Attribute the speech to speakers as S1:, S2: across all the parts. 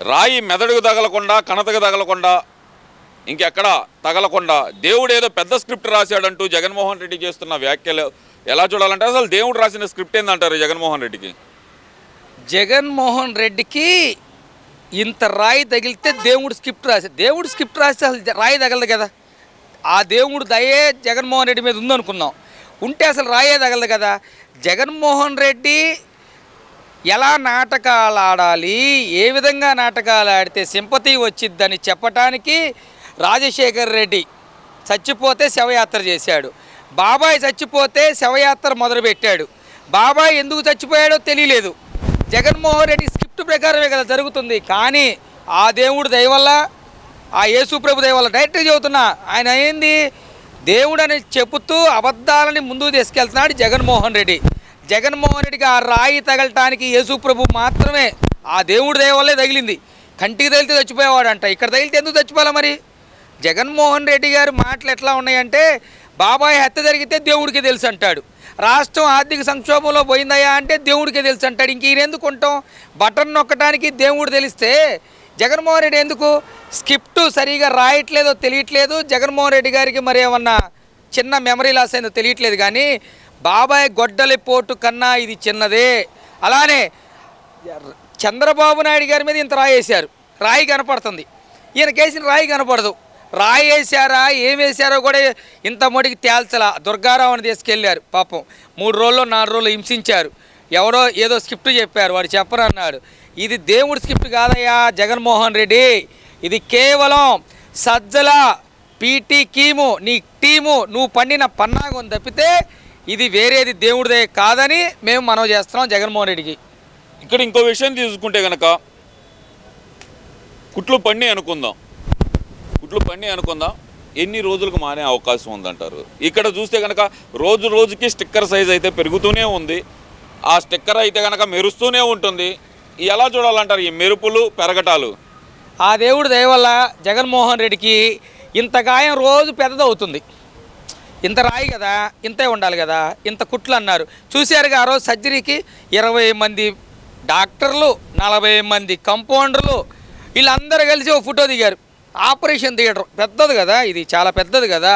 S1: రాయి మెదడుకు తగలకుండా కణతకు తగలకుండా ఇంకెక్కడ తగలకుండా దేవుడు ఏదో పెద్ద స్క్రిప్ట్ రాశాడంటూ జగన్మోహన్ రెడ్డి చేస్తున్న వ్యాఖ్యలు ఎలా చూడాలంటే అసలు దేవుడు రాసిన స్క్రిప్ట్ ఏందంటారు జగన్మోహన్ రెడ్డికి?
S2: జగన్మోహన్ రెడ్డికి ఇంత రాయి తగిలితే దేవుడు స్క్రిప్ట్ రాసి దేవుడు స్క్రిప్ట్ రాస్తే అసలు రాయి తగలదు కదా. ఆ దేవుడు దయే జగన్మోహన్ రెడ్డి మీద ఉందనుకుందాం ఉంటే అసలు రాయే తగలదు కదా. జగన్మోహన్ రెడ్డి ఎలా నాటకాలు ఆడాలి? ఏ విధంగా నాటకాలు ఆడితే సింపతి వచ్చిద్దని చెప్పటానికి రాజశేఖర్ రెడ్డి చచ్చిపోతే శవయాత్ర చేశాడు. బాబాయ్ చచ్చిపోతే శవయాత్ర మొదలుపెట్టాడు. బాబాయ్ ఎందుకు చచ్చిపోయాడో తెలియలేదు. జగన్మోహన్ రెడ్డి స్క్రిప్ట్ ప్రకారమే కదా జరుగుతుంది. కానీ ఆ దేవుడు దయవల్ల ఆ యేసు ప్రభు దయ వల్ల డైరెక్ట్గా చెబుతున్నా ఆయన ఏంది? దేవుడు అని చెబుతూ అబద్ధాలని ముందుకు తీసుకెళ్తున్నాడు జగన్మోహన్ రెడ్డి. జగన్మోహన్ రెడ్డికి ఆ రాయి తగలటానికి యేసు ప్రభు మాత్రమే ఆ దేవుడి దయవల్లే తగిలింది. కంటికి తగిలితే చచ్చిపోయేవాడంట. ఇక్కడ తగిలితే ఎందుకు చచ్చిపోవాలి మరి? జగన్మోహన్ రెడ్డి గారు మాటలు ఎట్లా ఉన్నాయంటే బాబాయ్ హత్య జరిగితే దేవుడికి తెలుసు అంటాడు. రాష్ట్రం ఆర్థిక సంక్షోభంలో పోయిందయ్యా అంటే దేవుడికి తెలుసు అంటాడు. ఇంక ఈయన ఎందుకు ఉంటాం? బటన్ నొక్కడానికి దేవుడు తెలిస్తే జగన్మోహన్ రెడ్డి ఎందుకు? స్క్రిప్ట్ సరిగా రాయట్లేదో తెలియట్లేదు. జగన్మోహన్ రెడ్డి గారికి మరి ఏమన్నా చిన్న మెమరీ లాస్ అయిందో తెలియట్లేదు కానీ బాబాయ్ గొడ్డలి పోటు కన్నా ఇది చిన్నదే. అలానే చంద్రబాబు నాయుడు గారి మీద ఇంత రాయేశారు రాయి కనపడుతుంది. ఈయన కేసిన రాయి కనపడదు. రాయి వేసారా ఏం వేసారో కూడా ఇంత మొడికి తేల్చలా. దుర్గారావుని తీసుకెళ్ళారు పాపం మూడు రోజులు నాలుగు రోజులు హింసించారు. ఎవరో ఏదో స్క్రిప్ట్ చెప్పారు. వాడు చెప్పరన్నాడు. ఇది దేవుడి స్క్రిప్ట్ కాదయ్యా జగన్మోహన్ రెడ్డి. ఇది కేవలం సజ్జల పీటీ కీము నీ టీము నువ్వు పండిన పన్నాగం తప్పితే ఇది వేరేది దేవుడిదే కాదని మేము మనవి చేస్తున్నాం జగన్మోహన్ రెడ్డికి.
S1: ఇక్కడ ఇంకో విషయం తీసుకుంటే కనుక కుట్లు పండి అనుకుందాం. కుట్లు పండి అనుకుందాం. ఎన్ని రోజులకు మానే అవకాశం ఉందంటారు? ఇక్కడ చూస్తే కనుక రోజు రోజుకి స్టిక్కర్ సైజ్ అయితే పెరుగుతూనే ఉంది. ఆ స్టిక్కర్ అయితే కనుక మెరుస్తూనే ఉంటుంది. ఎలా చూడాలంటారు? ఈ మెరుపులు పెరగటాలు?
S2: ఆ దేవుడి దయ వల్ల జగన్మోహన్ రెడ్డికి ఇంత గాయం రోజు పెద్దదవుతుంది. ఇంత రాయి కదా ఇంతే ఉండాలి కదా ఇంత కుట్లు అన్నారు. చూశారుగా ఆ రోజు సర్జరీకి ఇరవై మంది డాక్టర్లు నలభై మంది కంపౌండర్లు వీళ్ళందరూ కలిసి ఒక ఫోటో దిగారు. ఆపరేషన్ థియేటర్ పెద్దది కదా ఇది చాలా పెద్దది కదా.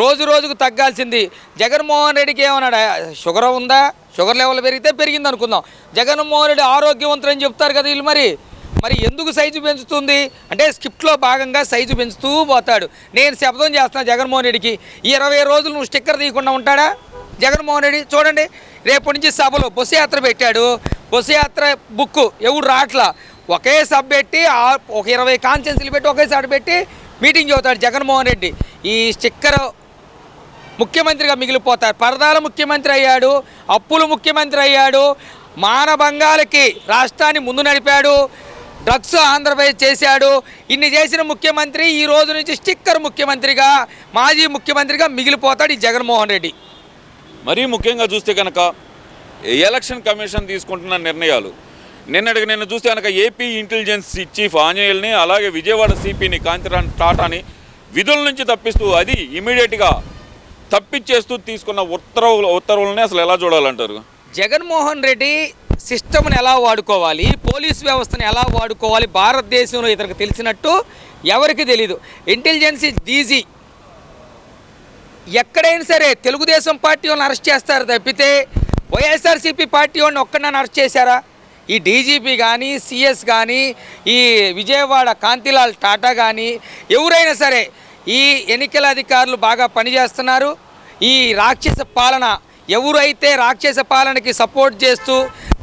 S2: రోజు రోజుకు తగ్గాల్సింది. జగన్మోహన్ రెడ్డికి ఏమన్నాడు షుగర్ ఉందా? షుగర్ లెవెల్ పెరిగితే పెరిగింది అనుకుందాం జగన్మోహన్ రెడ్డి ఆరోగ్యవంతులు అని చెప్తారు కదా వీళ్ళు మరి. మరి ఎందుకు సైజు పెంచుతుంది? అంటే స్క్రిప్ట్లో భాగంగా సైజు పెంచుతూ పోతాడు. నేను శబ్దం చేస్తాను జగన్మోహన్ రెడ్డికి. ఈ ఇరవై రోజులు నువ్వు స్టిక్కర్ తీయకుండా ఉంటాడా? జగన్మోహన్ రెడ్డి చూడండి రేపటి నుంచి సభలో బస్సు యాత్ర పెట్టాడు. బస్సు యాత్ర బుక్ ఎవడు రాట్లా? ఒకే సభ పెట్టి ఒక ఇరవై కాన్ఫరెన్స్లు పెట్టి ఒకేసారి పెట్టి మీటింగ్ చదువుతాడు జగన్మోహన్ రెడ్డి. ఈ స్టిక్కర్ ముఖ్యమంత్రిగా మిగిలిపోతారు పరదాల ముఖ్యమంత్రి అయ్యాడు అప్పులు ముఖ్యమంత్రి అయ్యాడు మానభంగాలకి రాష్ట్రాన్ని ముందు నడిపాడు డ్రగ్స్ ఆంధ్రప్రదేశ్ చేశాడు. ఇన్ని చేసిన ముఖ్యమంత్రి ఈ రోజు నుంచి స్టిక్కర్ ముఖ్యమంత్రిగా మాజీ ముఖ్యమంత్రిగా మిగిలిపోతాడు ఈ జగన్మోహన్ రెడ్డి.
S1: మరీ ముఖ్యంగా చూస్తే కనుక ఎలక్షన్ కమిషన్ తీసుకుంటున్న నిర్ణయాలు. నిన్నటికి నిన్న చూస్తే కనుక ఏపీ ఇంటెలిజెన్స్ చీఫ్ ఆంజనేయుల్ని అలాగే విజయవాడ సిపిని కాంతిరాన్ టాటాని విధుల నుంచి తప్పిస్తూ అది ఇమీడియట్గా తప్పిచ్చేస్తూ తీసుకున్న ఉత్తర్వులు ఉత్తర్వులని అసలు ఎలా చూడాలంటారు?
S2: జగన్మోహన్ రెడ్డి సిస్టమ్ని ఎలా వాడుకోవాలి పోలీస్ వ్యవస్థను ఎలా వాడుకోవాలి భారతదేశంలో ఇతనికి తెలిసినట్టు ఎవరికి తెలీదు. ఇంటెలిజెన్సీ డీజీ ఎక్కడైనా సరే తెలుగుదేశం పార్టీ వాళ్ళని అరెస్ట్ చేస్తారు తప్పితే వైఎస్ఆర్సీపీ పార్టీ వాళ్ళని ఒక్కడన్నా అరెస్ట్ చేశారా? ఈ డీజీపీ కానీ సిఎస్ కానీ ఈ విజయవాడ కాంతిలాల్ టాటా కానీ ఎవరైనా సరే ఈ ఎన్నికల అధికారులు బాగా పనిచేస్తున్నారు. ఈ రాక్షస పాలన ఎవరైతే రాక్షస పాలనకి సపోర్ట్ చేస్తూ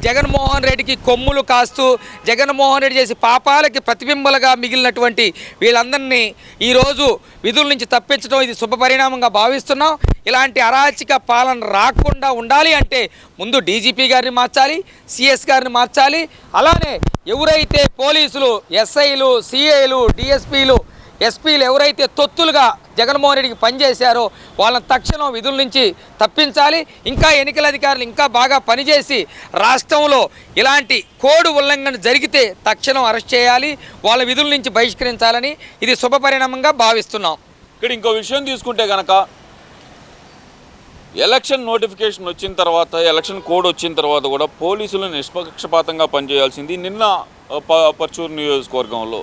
S2: జగన్మోహన్ రెడ్డికి కొమ్ములు కాస్తూ జగన్మోహన్ రెడ్డి చేసే పాపాలకి ప్రతిబింబలుగా మిగిలినటువంటి వీళ్ళందరినీ ఈరోజు విధుల నుంచి తప్పించడం ఇది శుభ పరిణామంగా భావిస్తున్నాం. ఇలాంటి అరాచక పాలన రాకుండా ఉండాలి అంటే ముందు డీజీపీ గారిని మార్చాలి సిఎస్ గారిని మార్చాలి. అలానే ఎవరైతే పోలీసులు ఎస్ఐలు సిఐలు డిఎస్పీలు ఎస్పీలు ఎవరైతే తొత్తులుగా జగన్మోహన్ రెడ్డికి పనిచేశారో వాళ్ళని తక్షణం విధుల నుంచి తప్పించాలి. ఇంకా ఎన్నికల అధికారులు ఇంకా బాగా పనిచేసి రాష్ట్రంలో ఇలాంటి కోడ్ ఉల్లంఘన జరిగితే తక్షణం అరెస్ట్ చేయాలి. వాళ్ళ విధుల నుంచి బహిష్కరించాలని ఇది శుభ పరిణామంగా భావిస్తున్నాం.
S1: ఇక్కడ ఇంకో విషయం తీసుకుంటే కనుక ఎలక్షన్ నోటిఫికేషన్ వచ్చిన తర్వాత ఎలక్షన్ కోడ్ వచ్చిన తర్వాత కూడా పోలీసులు నిష్పక్షపాతంగా పనిచేయాల్సింది నిన్న పర్చూరు నియోజకవర్గంలో.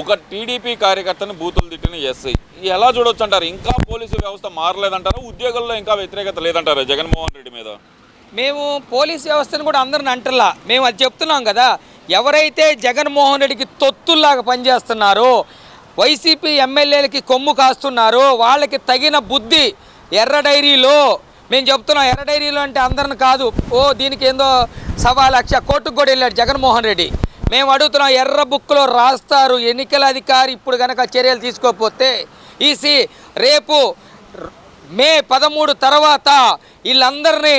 S1: ఒక టీడీపీ కార్యకర్తని బూతులు తిట్టిన ఎస్ఐ. ఎలా చూడొచ్చు అంటారు? ఇంకా పోలీసు వ్యవస్థ మారలేదంటారా? ఉద్యోగుల్లో ఇంకా వ్యతిరేకత లేదంటారా జగన్మోహన్ రెడ్డి మీద?
S2: మేము పోలీస్ వ్యవస్థను కూడా అందరిని అంటలా. మేము అది చెప్తున్నాం కదా ఎవరైతే జగన్మోహన్ రెడ్డికి తొత్తుల్లాగా పనిచేస్తున్నారో వైసీపీ ఎమ్మెల్యేలకి కొమ్ము కాస్తున్నారో వాళ్ళకి తగిన బుద్ధి ఎర్ర డైరీలో మేము చెప్తున్నాం ఎర్ర డైరీలో అంటే అందరిని కాదు. ఓ దీనికి ఏందో సవా లక్ష కోర్టుకు కూడా వెళ్ళాడు జగన్మోహన్ రెడ్డి. మేము అడుగుతున్నాం ఎర్ర బుక్లో రాస్తారు ఎన్నికల అధికారి ఇప్పుడు కనుక చర్యలు తీసుకోకపోతే ఈసీ రేపు మే పదమూడు తర్వాత వీళ్ళందరినీ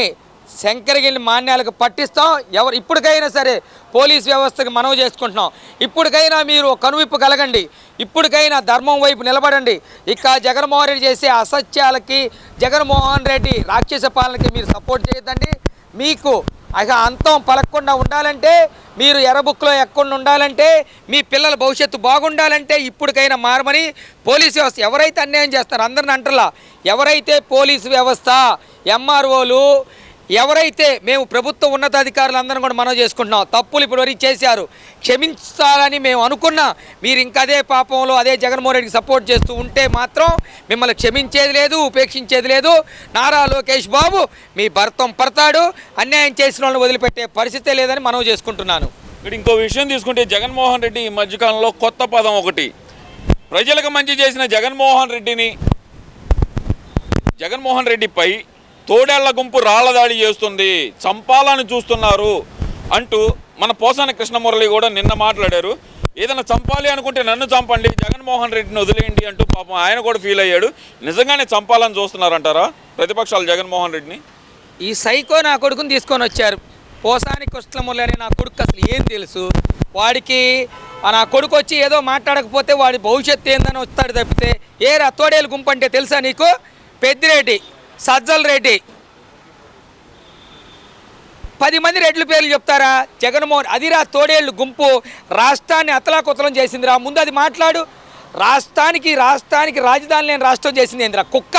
S2: శంకరగిరి మాన్యాలకు పట్టిస్తాం. ఎవరు ఇప్పటికైనా సరే పోలీస్ వ్యవస్థకు మనవి చేసుకుంటున్నాం. ఇప్పటికైనా మీరు కనువిప్పు కలగండి. ఇప్పటికైనా ధర్మం వైపు నిలబడండి. ఇక జగన్మోహన్ రెడ్డి చేసే అసత్యాలకి జగన్మోహన్ రెడ్డి రాక్షస పాలనకి మీరు సపోర్ట్ చేయొద్దండి. మీకు ఇక అంతం పలకకుండా ఉండాలంటే మీరు ఎర్రబుక్లో ఎక్కకుండా ఉండాలంటే మీ పిల్లల భవిష్యత్తు బాగుండాలంటే ఇప్పటికైనా మారమని పోలీస్ వ్యవస్థ ఎవరైతే అన్యాయం చేస్తారో అందరిని అంటలా ఎవరైతే పోలీసు వ్యవస్థ ఎంఆర్ఓలు ఎవరైతే మేము ప్రభుత్వ ఉన్నతాధికారులు అందరం కూడా మనం చేసుకుంటున్నాం తప్పులు ఇప్పుడు వరకు చేశారు క్షమించాలని మేము అనుకున్నా మీరు ఇంకా అదే పాపంలో అదే జగన్మోహన్ రెడ్డికి సపోర్ట్ చేస్తూ ఉంటే మాత్రం మిమ్మల్ని క్షమించేది లేదు ఉపేక్షించేది లేదు. నారా లోకేష్ బాబు మీ భర్తం పడతాడు అన్యాయం చేసిన వాళ్ళని వదిలిపెట్టే పరిస్థితే లేదని మనం చేసుకుంటున్నాను.
S1: ఇక్కడ ఇంకో విషయం తీసుకుంటే జగన్మోహన్ రెడ్డి ఈ మధ్యకాలంలో కొత్త పదం ఒకటి. ప్రజలకు మంచి చేసిన జగన్మోహన్ రెడ్డిని జగన్మోహన్ రెడ్డిపై తోడేళ్ళ గుంపు రాళ్ళదాడి చేస్తుంది చంపాలని చూస్తున్నారు అంటూ మన పోసాని కృష్ణమురళి కూడా నిన్న మాట్లాడారు. ఏదైనా చంపాలి అనుకుంటే నన్ను చంపండి జగన్మోహన్ రెడ్డిని వదిలేయండి అంటూ పాపం ఆయన కూడా ఫీల్ అయ్యాడు. నిజంగానే చంపాలని చూస్తున్నారంటారా ప్రతిపక్షాలు జగన్మోహన్ రెడ్డిని?
S2: ఈ సైకో నా కొడుకుని తీసుకొని వచ్చారు. పోసాని కృష్ణమురళి అనే నా కొడుకు అసలు ఏం తెలుసు? వాడికి ఆ నా కొడుకు వచ్చి ఏదో మాట్లాడకపోతే వాడి భవిష్యత్తు ఏందని వస్తాడు తప్పితే ఏ రా తోడేలు గుంపు అంటే తెలుసా నీకు? పెద్దిరెడ్డి. సజ్జల రెడ్డి. పది మంది రెడ్ల పేర్లు చెప్తారా? జగన్మోహన్ అదిరా తోడేళ్ళు గుంపు రాష్ట్రాన్ని అతలాకుతలం చేసిందిరా. ముందు అది మాట్లాడు. రాష్ట్రానికి రాష్ట్రానికి రాజధాని లేని రాష్ట్రం చేసింది ఏందిరా? కుక్క.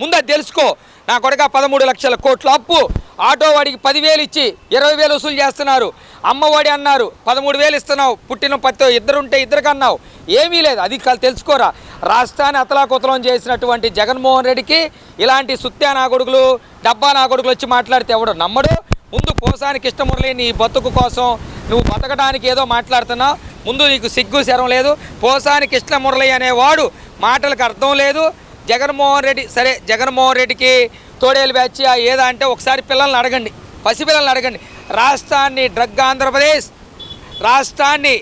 S2: ముందు అది తెలుసుకో. నా కొడక పదమూడు లక్షల కోట్ల అప్పు. ఆటో వాడికి పదివేలు ఇచ్చి ఇరవై వేలు వసూలు చేస్తున్నారు. అమ్మఒడి అన్నారు పదమూడు వేలు ఇస్తున్నావు పుట్టిన పత్తి ఇద్దరుంటే ఇద్దరికి అన్నావు ఏమీ లేదు అది కాదు తెలుసుకోరా. రాష్ట్రాన్ని అతలాకుతలం చేసినటువంటి జగన్మోహన్ రెడ్డికి ఇలాంటి సుత్యా నాగొడుగులు డబ్బా నాగొడుగులు వచ్చి మాట్లాడితే ఎవడు నమ్మడు? ముందు పోసాని కృష్ణమురళి నీ బతుకు కోసం నువ్వు బతకడానికి ఏదో మాట్లాడుతున్నావు. ముందు నీకు సిగ్గు శరం లేదు. పోసాని కృష్ణమురళి అనేవాడు మాటలకు అర్థం లేదు. జగన్మోహన్ రెడ్డి సరే జగన్మోహన్ రెడ్డికి తోడేలు బ్యాచ్ ఏదా అంటే ఒకసారి పిల్లల్ని అడగండి. పసిపిల్లల్ని అడగండి. రాష్ట్రాన్ని డ్రగ్ ఆంధ్రప్రదేశ్ రాష్ట్రాన్ని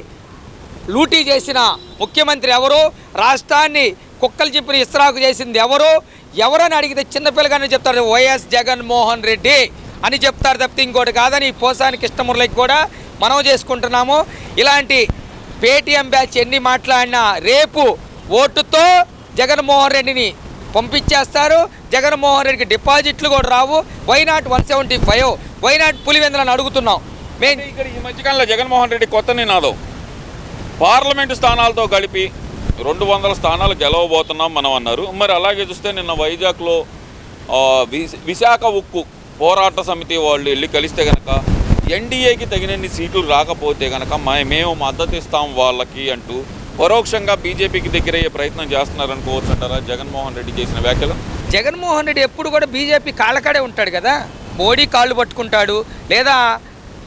S2: లూటీ చేసిన ముఖ్యమంత్రి ఎవరు? రాష్ట్రాన్ని కుక్కలు చింపిన ఇస్రాకు చేసింది ఎవరు? ఎవరని అడిగితే చిన్నపిల్లగానే చెప్తారు. వైఎస్ జగన్మోహన్ రెడ్డి అని చెప్తారు తప్పితే ఇంకోటి కాదని పోసాని కృష్ణమురళికి కూడా మనం చేసుకుంటున్నాము. ఇలాంటి పేటీఎం బ్యాచ్ ఎన్ని మాట్లాడినా రేపు ఓటుతో జగన్మోహన్ రెడ్డిని పంపించేస్తారు. జగన్మోహన్ రెడ్డికి డిపాజిట్లు కూడా రావు. Why not one seventy five why not పులివెందులని అడుగుతున్నాం. మేము
S1: ఇక్కడ ఈ మధ్యకాలంలో జగన్మోహన్ రెడ్డి కొత్త నినాదం. పార్లమెంటు స్థానాలతో కలిపి రెండు వందల స్థానాలు గెలవబోతున్నాం మనం అన్నారు. మరి అలాగే చూస్తే నిన్న వైజాగ్లో విశాఖ ఉక్కు పోరాట సమితి వాళ్ళు వెళ్ళి కలిస్తే కనుక ఎన్డీఏకి తగినన్ని సీట్లు రాకపోతే కనుక మేము మద్దతు ఇస్తాం వాళ్ళకి అంటూ పరోక్షంగా బీజేపీకి దగ్గరయ్యే ప్రయత్నం చేస్తున్నారనుకోవచ్చు అంటారా? జగన్మోహన్ రెడ్డి చేసిన వ్యాఖ్యలు?
S2: జగన్మోహన్ రెడ్డి ఎప్పుడు కూడా బీజేపీ కాళ్ళకాడే ఉంటాడు కదా? మోడీ కాళ్ళు పట్టుకుంటాడు లేదా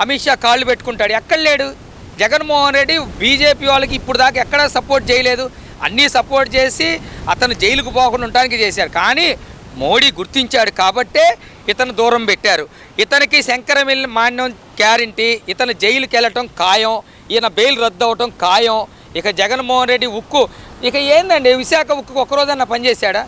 S2: అమిత్ షా కాళ్ళు పెట్టుకుంటాడు ఎక్కడ లేడు జగన్మోహన్ రెడ్డి బీజేపీ వాళ్ళకి ఇప్పుడు దాకా ఎక్కడా సపోర్ట్ చేయలేదు. అన్నీ సపోర్ట్ చేసి అతను జైలుకు పోకుండా ఉండడానికి చేశారు. కానీ మోడీ గుర్తించాడు కాబట్టే ఇతను దూరం పెట్టారు. ఇతనికి శంకరమిల్ మాన్యం గ్యారంటీ ఇతను జైలుకి వెళ్ళటం ఖాయం ఈయన బెయిల్ రద్దు అవటం ఖాయం ఇక జగన్మోహన్ రెడ్డి ఉక్కు. ఇక ఏందండి విశాఖ ఉక్కు ఒక్కరోజన్నా పనిచేశాడా?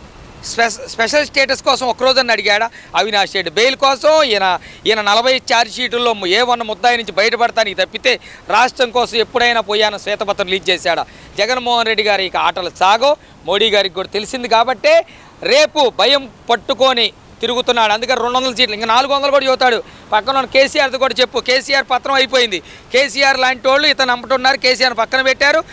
S2: స్పె స్పెషల్ స్టేటస్ కోసం ఒక్కరోజన్న అడిగాడా? అవినాష్ రెడ్డి బెయిల్ కోసం ఈయన ఈయన నలభై ఛార్జ్షీటుల్లో ఏ ముద్దాయి నుంచి బయటపడతానికి తప్పితే రాష్ట్రం కోసం ఎప్పుడైనా పోయాన శ్వేతపత్రం లీక్ చేశాడా? జగన్మోహన్ రెడ్డి గారి ఇక ఆటలు సాగో మోడీ గారికి కూడా తెలిసింది కాబట్టే రేపు భయం పట్టుకొని తిరుగుతున్నాడు. అందుకని రెండు వందల సీట్లు. ఇంకా నాలుగు వందలు కూడా చూతాడు పక్కన ఉన్న కేసీఆర్తో కూడా చెప్పు. కేసీఆర్ పత్రం అయిపోయింది. కేసీఆర్ లాంటి వాళ్ళు ఇతను అమ్ముతున్నారు కేసీఆర్ పక్కన పెట్టారు.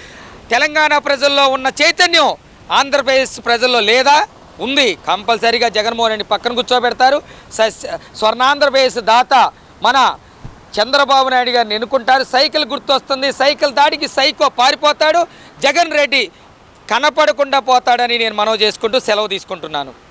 S2: తెలంగాణ ప్రజల్లో ఉన్న చైతన్యం ఆంధ్రప్రదేశ్ ప్రజల్లో లేదా? ఉంది. కంపల్సరీగా జగన్మోహన్ రెడ్డి పక్కన కూర్చోబెడతారు. స- స్వర్ణాంధ్రప్రదేశ్ దాత మన చంద్రబాబు నాయుడు గారిని ఎన్నుకుంటారు. సైకిల్ గుర్తొస్తుంది. సైకిల్ దాడికి సైకో పారిపోతాడు. జగన్ రెడ్డి కనపడకుండా పోతాడని నేను మనవి చేసుకుంటూ సెలవు తీసుకుంటున్నాను.